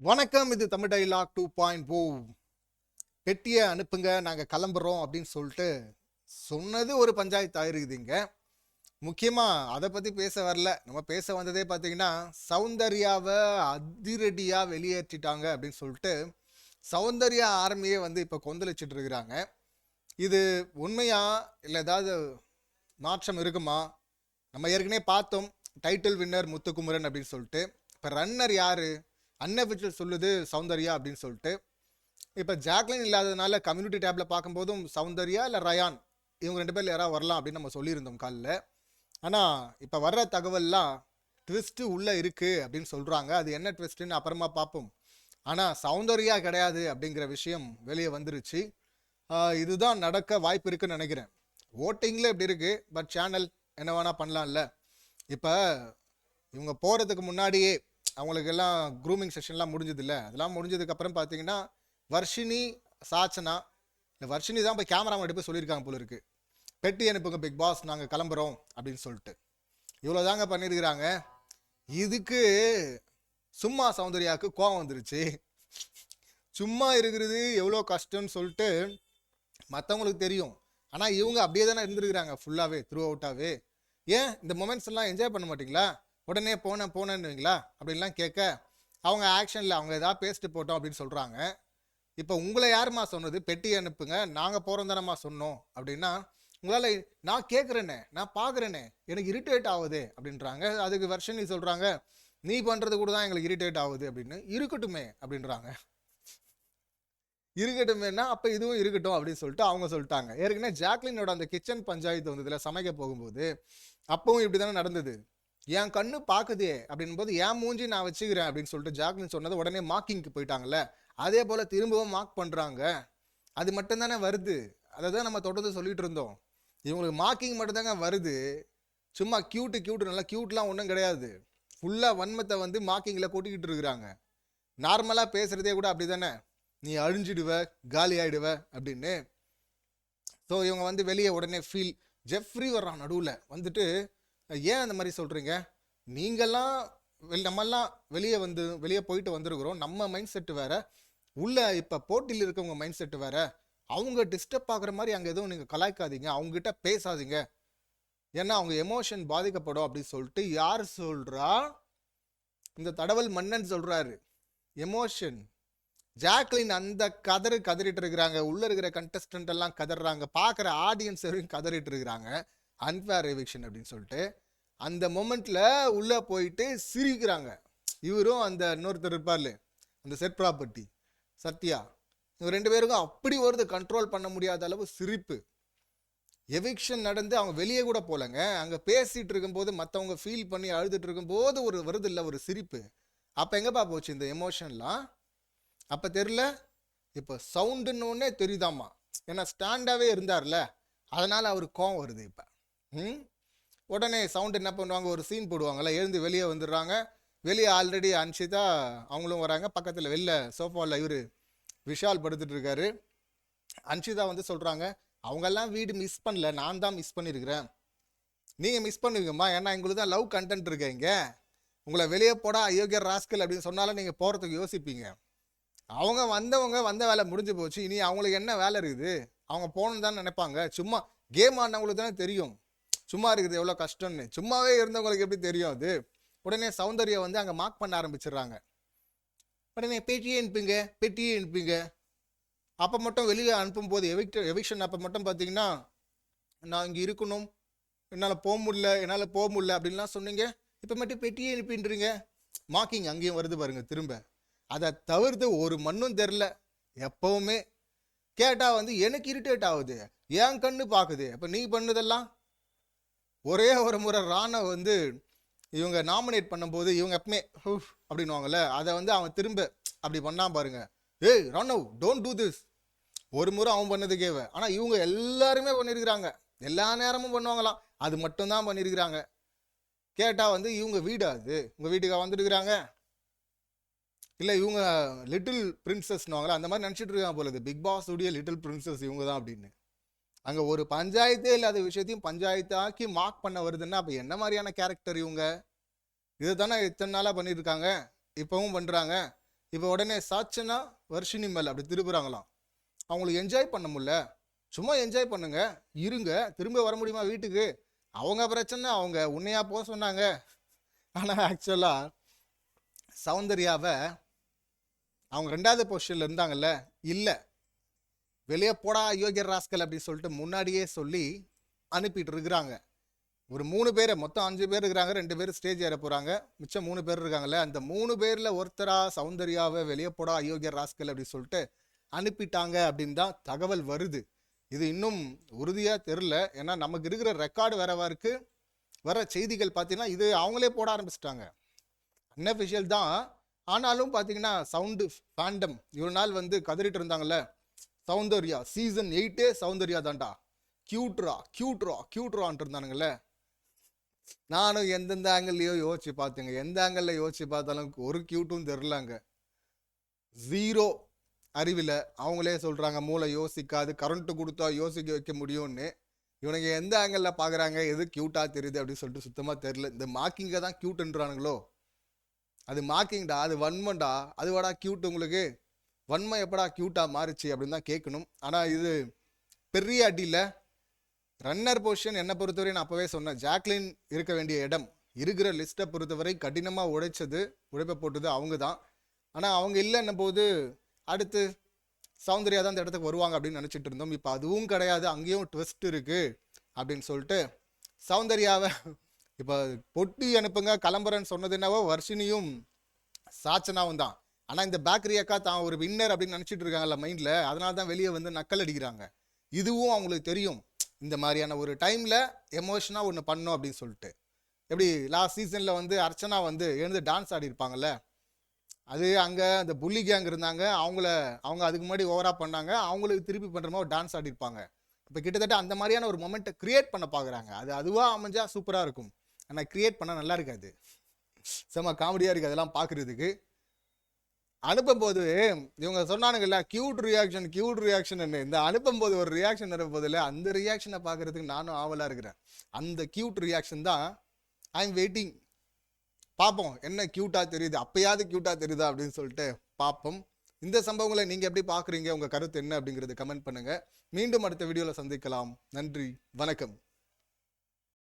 வணக்கம் இது Tamil dialogue two point O. பெட்டியை அனுப்புங்க நாங்கள் கிளம்புறோம் அப்படின்னு சொல்லிட்டு சொன்னது ஒரு பஞ்சாயத்து ஆயிருக்குதுங்க. முக்கியமாக அதை பற்றி பேச வரல. நம்ம பேச வந்ததே பார்த்தீங்கன்னா சௌந்தர்யாவை அதிரடியாக வெளியேற்றிட்டாங்க அப்படின்னு சொல்லிட்டு சௌந்தர்யா ஆர்மியே வந்து இப்போ கொந்தளிச்சிட்டு இருக்கிறாங்க. இது உண்மையா இல்லை ஏதாவது மாற்றம் இருக்குமா? நம்ம ஏற்கனவே பார்த்தோம் டைட்டில் வின்னர் முத்துக்குமரன் அப்படின்னு சொல்லிட்டு. இப்போ ரன்னர் யார்? அன்அஃபிஷியல் சொல்லுது சௌந்தர்யா அப்படின்னு சொல்லிட்டு. இப்போ ஜாக்லின் இல்லாததுனால கம்யூனிட்டி டேப்பில் பார்க்கும்போதும் சௌந்தர்யா இல்லை ரயான்? இவங்க ரெண்டு பேர்ல யாராவது வரலாம் அப்படின்னு நம்ம சொல்லியிருந்தோம் காலில். ஆனால் இப்போ வர்ற தகவல்லாம் ட்விஸ்ட்டு உள்ளே இருக்குது அப்படின்னு சொல்கிறாங்க அது என்ன ட்விஸ்ட்டுன்னு அப்புறமா பார்ப்போம். ஆனால் சௌந்தர்யா கிடையாது அப்படிங்கிற விஷயம் வெளியே வந்துருச்சு. இதுதான் நடக்க வாய்ப்பு இருக்குன்னு நினைக்கிறேன். ஓட்டிங்கில் இப்படி இருக்குது பட் சேனல் என்ன வேணால் பண்ணலாம்ல. இப்போ இவங்க போகிறதுக்கு முன்னாடியே அவங்களுக்கு எல்லாம் க்ரூமிங் செஷன்லாம் முடிஞ்சதில்ல. அதெல்லாம் முடிஞ்சதுக்கப்புறம் பார்த்தீங்கன்னா வர்ஷினி சாச்சனா இந்த வர்ஷினி தான் போய் கேமராமேன் போய் சொல்லியிருக்காங்க போல இருக்கு. பெட்டி அனுப்புங்க பிக் பாஸ் நாங்கள் கிளம்புறோம் அப்படின்னு சொல்லிட்டு. இவ்வளோ தாங்க பண்ணியிருக்கிறாங்க. இதுக்கு சும்மா சௌந்தர்யாவுக்கு கோவம் வந்துருச்சு. சும்மா இருக்கிறது எவ்வளோ கஷ்டம்னு சொல்லிட்டு மற்றவங்களுக்கு தெரியும். ஆனால் இவங்க அப்படியே தானே இருந்திருக்கிறாங்க ஃபுல்லாகவே த்ரூ அவுட்டாகவே ஏன்? இந்த மொமெண்ட்ஸ் எல்லாம் என்ஜாய் பண்ண மாட்டிங்களா? உடனே போனேன் போனேன்னுவீங்களா? அப்படின்லாம் கேட்க அவங்க ஆக்ஷனில் அவங்க ஏதாவது பேசிட்டு போட்டோம் அப்படின்னு சொல்கிறாங்க இப்போ உங்களை யாரும்மா சொன்னது? பெட்டி அனுப்புங்க நாங்கள் போகிறோம் தானம்மா சொன்னோம். அப்படின்னா உங்களால் நான் கேட்குறேனே நான் பார்க்குறேனே எனக்கு இரிட்டேட் ஆகுது அப்படின்றாங்க. அதுக்கு வருஷன் நீ சொல்கிறாங்க நீ பண்ணுறது கூட தான் எங்களுக்கு இரிட்டேட் ஆகுது அப்படின்னு. இருக்கட்டுமே அப்படின்றாங்க. இருக்கட்டுமேனா அப்போ இதுவும் இருக்கட்டும் அப்படின்னு சொல்லிட்டு அவங்க சொல்லிட்டாங்க. ஏற்கனவே ஜாக்லினோட அந்த கிச்சன் பஞ்சாயத்து வந்ததில் சமைக்க போகும்போது அப்பவும் இப்படி தானே நடந்தது. என் கண்ணு பார்க்குதே அப்படின்போது என் மூஞ்சி நான் வச்சுக்கிறேன் அப்படின்னு சொல்லிட்டு ஜாக்லின் சொன்னது உடனே மார்க்கிங்க்கு போயிட்டாங்கல்ல. அதே போல் திரும்பவும் மார்க் பண்ணுறாங்க அது மட்டும்தானே வருது. அதை தான் நம்ம தொடர்ந்து சொல்லிட்டு இருந்தோம். இவங்களுக்கு மார்க்கிங் மட்டும்தாங்க வருது. சும்மா கியூட்டு கியூட்டு நல்லா கியூட்லாம் ஒன்றும் கிடையாது. ஃபுல்லாக வன்மத்தை வந்து மார்க்கிங்கில் கொட்டிக்கிட்டு இருக்கிறாங்க. நார்மலாக பேசுகிறதே கூட அப்படி தானே நீ அழிஞ்சிடுவ காலி ஆகிடுவ அப்படின்னு. ஸோ இவங்க வந்து வெளியே உடனே ஃபீல் ஜெஃப்ரி வர்றான் நடுவில். வந்துட்டு ஏன் அந்த மாதிரி சொல்கிறீங்க நீங்கள்லாம் வெளி நம்மெல்லாம் வெளியே வந்து வெளியே போயிட்டு வந்திருக்கிறோம். நம்ம மைண்ட் செட்டு வேறு. உள்ளே இப்போ போட்டியில் இருக்கவங்க மைண்ட் செட்டு வேறு. அவங்க டிஸ்டர்ப் ஆகிற மாதிரி அங்கே எதுவும் நீங்கள் கலாய்க்காதீங்க. அவங்ககிட்ட பேசாதீங்க. ஏன்னா அவங்க எமோஷன் பாதிக்கப்படும் அப்படின்னு சொல்லிட்டு யார் சொல்கிறா இந்த தடவல் மன்னன் சொல்கிறாரு எமோஷன் ஜாக்லின் அந்த கதறு கதறிட்டு இருக்கிறாங்க. உள்ளே இருக்கிற கண்டஸ்டன்ட் எல்லாம் கதறாங்க. பார்க்குற ஆடியன்ஸ் வரையும் கதறிட்டு இருக்கிறாங்க. அன்ஃபேர் எவிக்ஷன் அப்படின்னு சொல்லிட்டு அந்த மொமெண்ட்டில் உள்ளே போயிட்டு சிரிக்கிறாங்க. இவரும் அந்த இன்னொருத்தர் இருப்பார்ல அந்த செட் ப்ராப்பர்ட்டி சத்யா. இவங்க ரெண்டு பேருக்கும் அப்படி வருது கண்ட்ரோல் பண்ண முடியாத அளவு சிரிப்பு. எவிக்ஷன் நடந்து அவங்க வெளியே கூட போகலங்க அங்கே பேசிகிட்டு இருக்கும்போது மற்றவங்க ஃபீல் பண்ணி அழுதுட்டு இருக்கும்போது ஒரு வருது இல்லை ஒரு சிரிப்பு. அப்போ எங்கேப்பா போச்சு இந்த எமோஷன்லாம் அப்போ தெரில இப்போ சவுண்டுன்னொன்னே தெரியுதாம்மா. ஏன்னா ஸ்டாண்டாகவே இருந்தார்ல. அதனால் அவருக்கு கோவம் வருது இப்போ. உடனே சவுண்ட் என்ன பண்ணுவாங்க? ஒரு சீன் போடுவாங்கல்ல எழுந்து வெளியே வந்துடுறாங்க. வெளியே ஆல்ரெடி அன்ஷிதா அவங்களும் வராங்க. பக்கத்தில் வெளில சோஃபாவில் இவர் விஷால் படுத்துட்டு இருக்காரு. அன்ஷிதா வந்து சொல்கிறாங்க அவங்கெல்லாம் வீடு மிஸ் பண்ணல நான் தான் மிஸ் பண்ணியிருக்கிறேன் நீங்கள் மிஸ் பண்ணுவீங்கம்மா. ஏன்னா எங்களுக்கு தான் லவ் கண்டென்ட் இருக்கு இங்கே. உங்களை வெளியே போடா அயோக்கிய ராஸ்கல் அப்படின்னு சொன்னாலும் நீங்கள் போகிறதுக்கு யோசிப்பீங்க. அவங்க வந்தவங்க வந்த வேலை முடிஞ்சு போச்சு. இனி அவங்களுக்கு என்ன வேலை இருக்குது? அவங்க போகணுன்னு தான் நினைப்பாங்க. சும்மா கேம் ஆடினவங்களுக்கு தானே தெரியும். சும்மா இருக்குது எவ்வளோ கஷ்டம்னு. சும்மாவே இருந்தவங்களுக்கு எப்படி தெரியும் அது? உடனே சௌந்தர்யா வந்து அங்கே மார்க் பண்ண ஆரம்பிச்சிடுறாங்க. உடனே பெட்டியே அனுப்புங்க பெட்டியே அனுப்புங்க. அப்போ மட்டும் வெளியே அனுப்பும்போது எவிக்ட் எவிக்ஷன் அப்போ மட்டும் பார்த்தீங்கன்னா நான் இங்கே இருக்கணும் என்னால் போக முடியல என்னால் போக முடியல அப்படின்லாம் சொன்னீங்க. இப்போ மட்டும் பெட்டியே அனுப்பின்றீங்க. மார்க்கிங் அங்கேயும் வருது பாருங்க திரும்ப. அதை தவிர்த்து ஒரு மண்ணும் தெரில. எப்பவுமே கேட்டால் வந்து எனக்கு இரிட்டேட் ஆகுது. என் கண்ணு பார்க்குது அப்போ நீ பண்ணுதெல்லாம்? ஒரே ஒரு முறை ராணை வந்து இவங்க நாமினேட் பண்ணும்போது இவங்க எப்பவுமே "ஹூஃப்" அப்படின்னுவாங்கல்ல அதை வந்து அவன் திரும்ப அப்படி பண்ணாம பாருங்க. ஏய் ராணவ் டோன்ட் டூ திஸ் ஒரு முறை அவன் பண்ணதுக்கேவ ஆனால் இவங்க எல்லாருமே பண்ணியிருக்கிறாங்க எல்லா நேரமும் பண்ணுவாங்களாம். அது மட்டும்தான் பண்ணியிருக்கிறாங்க கேட்டால் வந்து இவங்க வீடு அது உங்கள் வீட்டுக்காக வந்துருக்குறாங்க? இல்லை இவங்க லிட்டில் பிரின்சஸ்னுவாங்களா அந்த மாதிரி நினச்சிட்டு இருக்காங்க போல இது பிக் பாஸ் உடைய லிட்டில் பிரின்சஸ் இவங்க தான் அப்படின்னு. அங்கே ஒரு பஞ்சாயத்தே இல்லாத விஷயத்தையும் பஞ்சாயத்தாக்கி மார்க் பண்ண வருதுன்னா அப்போ என்ன மாதிரியான கேரக்டர் இவங்க? இதை தானே இத்தனை நாளாக பண்ணியிருக்காங்க இப்போவும் பண்ணுறாங்க இப்போ உடனே சாச்சனா வர்ஷினி மேல் அப்படி திருப்புறாங்களாம் அவங்களுக்கு என்ஜாய் பண்ண முடில சும்மா என்ஜாய் பண்ணுங்க. இருங்க. திரும்ப வர முடியுமா வீட்டுக்கு? அவங்க பிரச்சனை அவங்க உண்மையாக போக சொன்னாங்க. ஆனால் ஆக்சுவலாக சௌந்தர்யாவை அவங்க ரெண்டாவது பொசிஷனில் இருந்தாங்கல்ல? இல்லை. வெளியே போடா யோகியர் ராஸ்கல் அப்படின்னு சொல்லிட்டு முன்னாடியே சொல்லி அனுப்பிட்டு இருக்கிறாங்க. ஒரு மூணு பேர் மொத்தம் அஞ்சு பேர் இருக்கிறாங்க ரெண்டு பேர் ஸ்டேஜ் ஏற போகிறாங்க மிச்சம் மூணு பேர் இருக்காங்கல்ல அந்த மூணு பேரில் ஒருத்தரா சௌந்தர்யாவை வெளியே போடா அயோக்கியர் ராஸ்கல் அப்படின்னு சொல்லிட்டு அனுப்பிட்டாங்க அப்படின்னு தான் தகவல் வருது. இது இன்னும் உறுதியாக தெரில ஏன்னா நமக்கு இருக்கிற ரெக்கார்டு வேறவா இருக்கு. வர செய்திகள் பார்த்தீங்கன்னா இது அவங்களே போட ஆரம்பிச்சிட்டாங்க. அன்அஃபிஷியல் தான். ஆனாலும் பார்த்தீங்கன்னா சவுண்டு ஃபேண்டம் இவ்வளோ நாள் வந்து கதறிட்டு இருந்தாங்கல்ல சௌந்தர்யா சீசன் எயிட்டே சௌந்தர்யா தான்டா கியூட்ரா கியூட்ரா கியூட்ரான்ட்டு இருந்தானுங்கல்ல நானும் எந்தெந்த ஆங்கிள்லையோ யோசிச்சு பார்த்தேங்க எந்த ஆங்கிளில் யோசிச்சு பார்த்தாலும் ஒரு கியூட்டும் தெரிலங்க ஜீரோ அறிவில். அவங்களே சொல்கிறாங்க மூளை யோசிக்காது கரண்ட்டு கொடுத்தா யோசிக்க வைக்க முடியும்னு. இவனுங்க எந்த ஆங்கிளில் பார்க்குறாங்க எது க்யூட்டாக தெரியுது அப்படின்னு சொல்லிட்டு சுத்தமாக தெரில இந்த மார்க்கிங்கை தான் க்யூட்டுன்றானுங்களோ அது மார்க்கிங்டா அது வன்மண்டா? அது வாடா க்யூட் உங்களுக்கு? வன்மை எப்படா க்யூட்டாக மாறுச்சு அப்படின்னு தான் கேட்கணும். ஆனால் இது பெரிய அடியில் ரன்னர் பொசிஷன் என்னை பொறுத்தவரை நான் அப்போவே சொன்னேன். ஜாக்லின் இருக்க வேண்டிய இடம் இருக்கிற லிஸ்ட்டை பொறுத்தவரை கடினமாக உழைச்சது உழைப்பை போட்டது அவங்க தான். ஆனால் அவங்க இல்லைன்னும் போது அடுத்து சௌந்தர்யா தான் அந்த இடத்துக்கு வருவாங்க அப்படின்னு நினச்சிட்டு இருந்தோம். இப்போ அதுவும் கிடையாது அங்கேயும் ட்விஸ்ட் இருக்குது அப்படின்னு சொல்லிட்டு சௌந்தர்யாவை இப்போ பொட்டி அனுப்புங்க கிளம்புறேன்னு சொன்னது என்னவோ வர்ஷினியும் சாச்சனாவும் தான். ஆனால் இந்த பேக்கரி அக்கா தான் ஒரு வின்னர் அப்படின்னு நினச்சிட்டு இருக்காங்கல்ல மைண்டில் அதனால தான் வெளியே வந்து நக்கல் அடிக்கிறாங்க. இதுவும் அவங்களுக்கு தெரியும். இந்த மாதிரியான ஒரு டைமில் எமோஷனாக ஒன்று பண்ணோம் அப்படின்னு சொல்லிட்டு. எப்படி லாஸ்ட் சீசனில் வந்து அர்ச்சனா வந்து எழுந்து டான்ஸ் ஆடி இருப்பாங்கல்ல? அது அங்கே அந்த புள்ளி கேங் இருந்தாங்க. அவங்கள அவங்க அதுக்கு முன்னாடி ஓவராக பண்ணாங்க. அவங்களுக்கு திருப்பி பண்ணுற மாதிரி டான்ஸ் ஆடிருப்பாங்க இப்போ கிட்டத்தட்ட அந்த மாதிரியான ஒரு மொமெண்ட்டை க்ரியேட் பண்ண பார்க்குறாங்க அது அதுவாக அமைஞ்சால் சூப்பராக இருக்கும். ஆனால் க்ரியேட் பண்ணால் நல்லா இருக்காது. செம்ம காமெடியாக இருக்குது அதெல்லாம் பார்க்குறதுக்கு அனுப்பும்போது இவங்க சொன்னானுங்கல்ல கியூட் ரியாக்ஷன் கியூட் ரியாக்ஷன் இந்த அனுப்பும்போது ஒரு ரியாக்ஷன் அனுப்பும்போதில் அந்த ரியாக்ஷனை பார்க்கறதுக்கு நானும் ஆவலாக இருக்கிறேன். அந்த கியூட் ரியாக்ஷன் தான் ஐ எம் வெயிட்டிங் பார்ப்போம் என்ன க்யூட்டாக தெரியுது அப்பயாவது க்யூட்டாக தெரியுதா அப்படின்னு சொல்லிட்டு பார்ப்போம். இந்த சம்பவங்களை நீங்கள் எப்படி பார்க்குறீங்க? உங்கள் கருத்து என்ன அப்படிங்கிறது கமெண்ட் பண்ணுங்கள் மீண்டும் அடுத்த வீடியோவில் சந்திக்கலாம். நன்றி வணக்கம்.